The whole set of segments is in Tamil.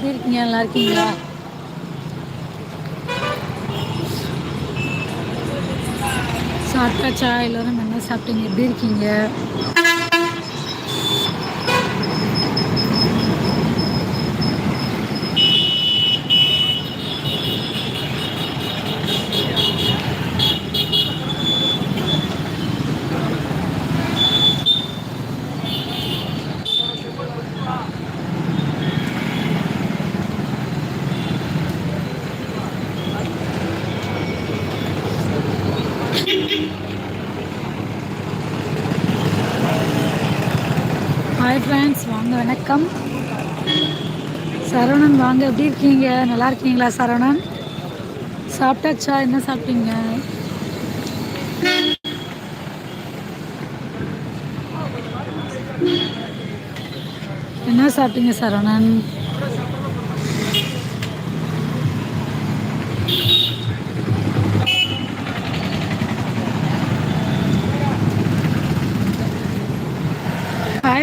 எப்படி இருக்கீங்க? நல்லா இருக்கீங்களா? சாப்பிட்டாச்சா? எல்லோரும் நல்லா சாப்பிட்டீங்க. எப்படி இருக்கீங்க? ஹாய் ஃப்ரெண்ட்ஸ் வாங்க வணக்கம். சரவணன் வாங்க. எப்படி இருக்கீங்க? நல்லா இருக்கீங்களா சரவணன்? சாப்பிட்டாச்சா? என்ன சாப்பிட்டீங்க? என்ன சாப்பிட்டீங்க சரவணன்?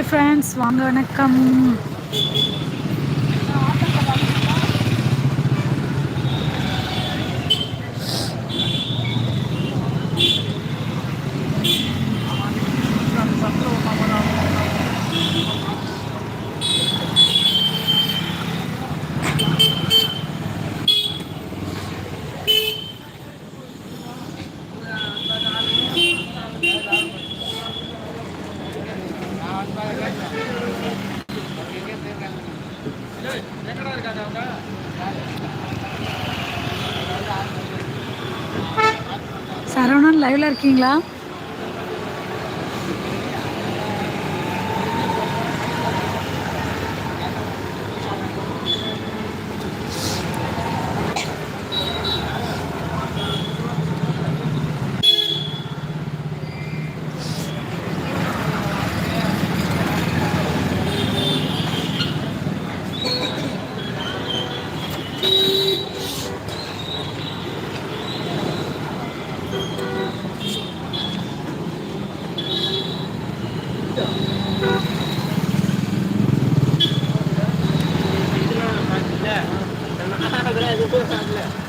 ஃப்ரெண்ட்ஸ் வாங்க வணக்கம். சரவணன் லைவ்ல இருக்கீங்களா?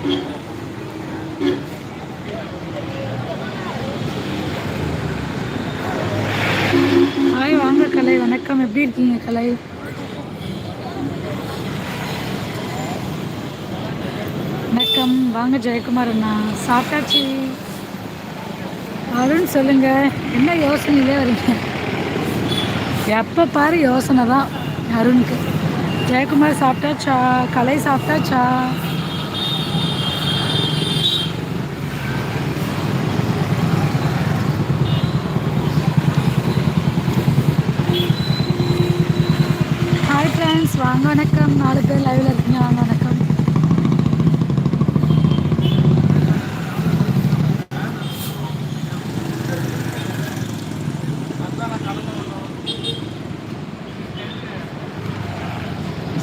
ஹாய் வாங்க கலை. வணக்கம். எப்படி இருக்கீங்க கலை? வணக்கம். வாங்க ஜெயக்குமார் அண்ணா. சாப்பிட்டாச்சு. அருண் சொல்லுங்க. என்ன யோசனையிலே வரீங்க? எப்போ பாரு யோசனை தான் அருணுக்கு. ஜெயக்குமார் சாப்பிட்டாச்சா? கலை சாப்பிட்டாச்சா ஹாய் ஃப்ரெண்ட்ஸ் வாங்க வணக்கம். நாலு பேர் லைவில் இருக்கீங்க. வாங்க வணக்கம்.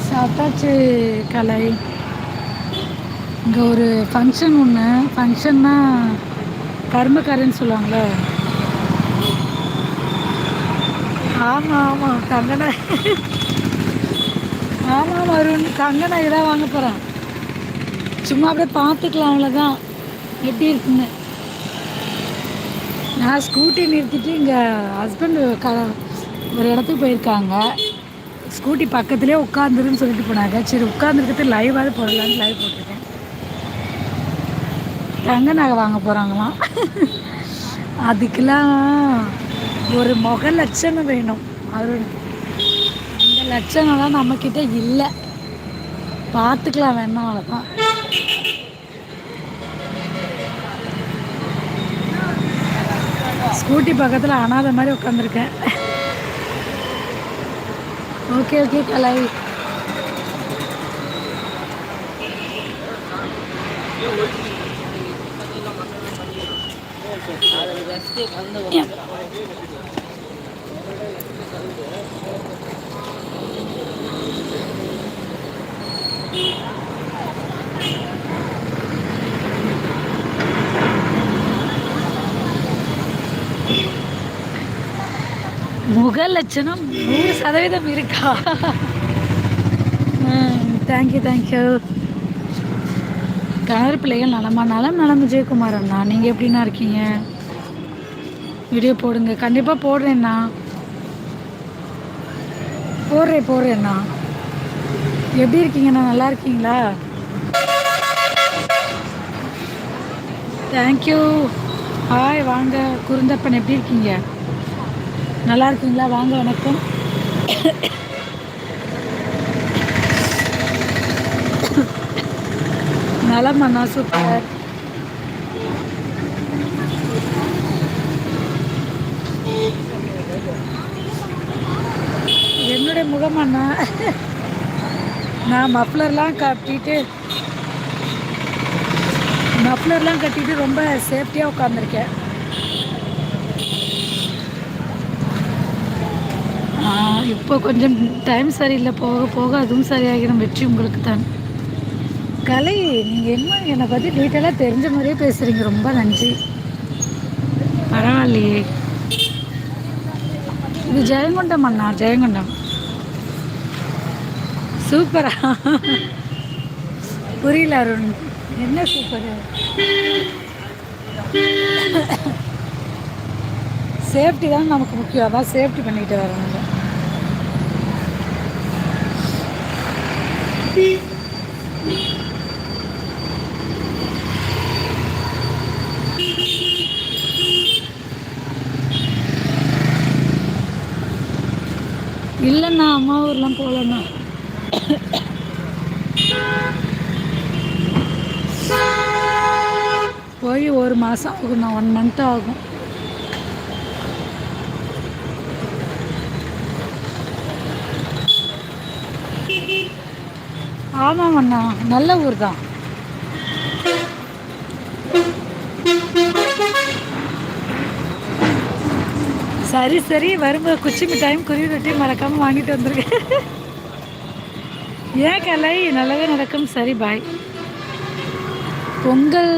சாப்பிட்டாச்சு கலை. இங்கே ஒரு ஃபங்க்ஷன் ஒன்று ஃபங்க்ஷன்னா கர்மக்காரன்னு சொல்லுவாங்களே. ஆமாம் ஆமாம் தங்கனை ஆமாம் வருண் தங்க நகை தான் வாங்க போகிறேன் சும்மா அப்படியே பார்த்துக்கலாம் அவ்வளோதான் எப்படி இருக்குன்னு. நான் ஸ்கூட்டி நிறுத்திட்டு இங்கே ஹஸ்பண்ட் க ஒரு இடத்துக்கு போயிருக்காங்க. ஸ்கூட்டி பக்கத்துலேயே உட்காந்துருன்னு சொல்லிட்டு போனாங்க. சரி உட்காந்துருக்கிறது லைவாக போடலான்னு லைவ் போட்டிருக்கேன். தங்க நகை வாங்க போகிறாங்களாம் அதுக்கெல்லாம் ஒரு முக லட்சணம் வேணும். அருண் அந்த லட்சணம்லாம் நம்மக்கிட்ட இல்லை. பார்த்துக்கலாம் வேணா அவ்வளோதான் ஸ்கூட்டி பக்கத்தில் அனாதை மாதிரி உட்காந்துருக்கேன் ஓகே ஓகே கலை முக லட்சணம் நூறு சதவீதம் இருக்கா? தேங்க்யூ தேங்க்யூ கணவர் பிள்ளைகள் நலமா? நலம் நலம் விஜயகுமார் அண்ணா நீங்கள் எப்படிண்ணா இருக்கீங்க? வீடியோ போடுங்க. கண்டிப்பாக போடுறேண்ணா. போடுறேன் போடுறேண்ணா. எப்படி இருக்கீங்கண்ணா? நல்லா இருக்கீங்களா? தேங்க்யூ ஹாய் வாங்க. குருந்தப்பன் எப்படி இருக்கீங்க? நல்லா இருக்கீங்களா? வாங்க வணக்கம். நலம் அண்ணா சூப்பர். என்னுடைய முகம் அண்ணா நான் மஃப்ளர்லாம் கட்டிட்டு மஃப்ளர்லாம் கட்டிட்டு ரொம்ப சேஃப்டியாக உட்காந்துருக்கேன் இப்போ கொஞ்சம் டைம் சரியில்லை போக போக அதுவும் சரியாகிடும். வெற்றி உங்களுக்கு தான். கலை நீங்கள் என்ன என்னை பற்றி டீட்டெயிலாக தெரிஞ்ச மாதிரியே பேசுகிறீங்க ரொம்ப நன்றி. பரவாயில்லையே. இது ஜெயங்கொண்டம் அண்ணா ஜெயங்கொண்டம். சூப்பரா புரியல அருண். என்ன சூப்பர் சேஃப்டி தான் நமக்கு முக்கியம். அதான் சேஃப்டி பண்ணிக்கிட்டு வரணும் இல்லைண்ணா அம்மா ஊர்லாம் போகலண்ணா. போய் ஒரு மாதம் ஆகும்ண்ணா ஒன் மந்த் ஆகும். ஆமாம் அண்ணா நல்ல ஊர் தான் சரி சரி வரும்போது குச்சி மிட்டாயும் குருவி ரொட்டி மறக்காமல் வாங்கிட்டு வந்துருக்கேன் ஏன் கலை நல்லாவே நடக்கும். சரி பாய் பொங்கல்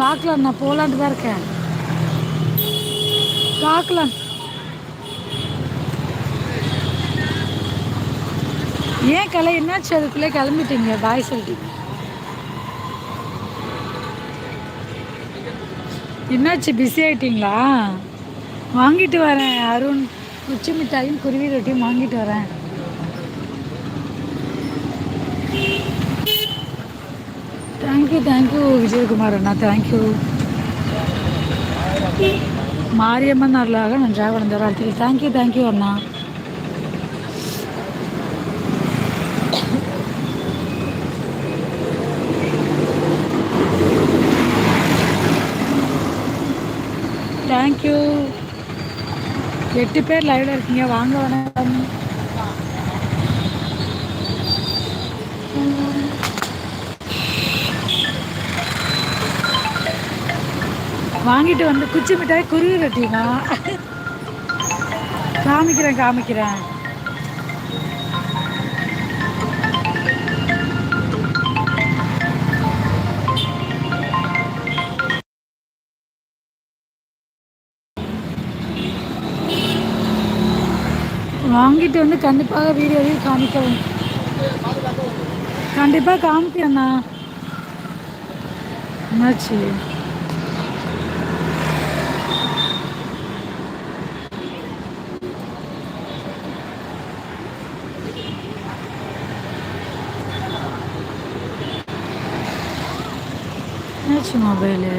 பார்க்கலாம் நான் போகலான்ட்டு தான் இருக்கேன். பார்க்கலாம். ஏன் கலை? என்னாச்சு? அதுக்குள்ளே கிளம்பிட்டீங்க. பாய் சொல்லிட்டீங்க என்னாச்சு? பிஸி ஆகிட்டிங்களா வாங்கிட்டு வரேன். அருண் குச்சி மிட்டாயும் குருவி ரொட்டியும் வாங்கிட்டு வரேன். Thank you thank you Vijayakumar Anna. Thank you Mariamman அருளாக நன்றாக வளர்ந்த வாழ்த்துக்கள். தேங்க்யூ தேங்க்யூ அண்ணா தேங்க்யூ எட்டு பேர் லைவ்ல இருக்கீங்க. வாங்க வணக்கம். வாங்கிட்டு வந்து குச்சி மிட்டாய் குருவி ரொட்டினா காமிக்கிறேன் காமிக்கிறேன். வாங்கிட்டு வந்து கண்டிப்பாக வீடியோவில் காமிக்கவும். கண்டிப்பாக காமிக்கண்ணா என்னாச்சு? என்னாச்சு மொபைலு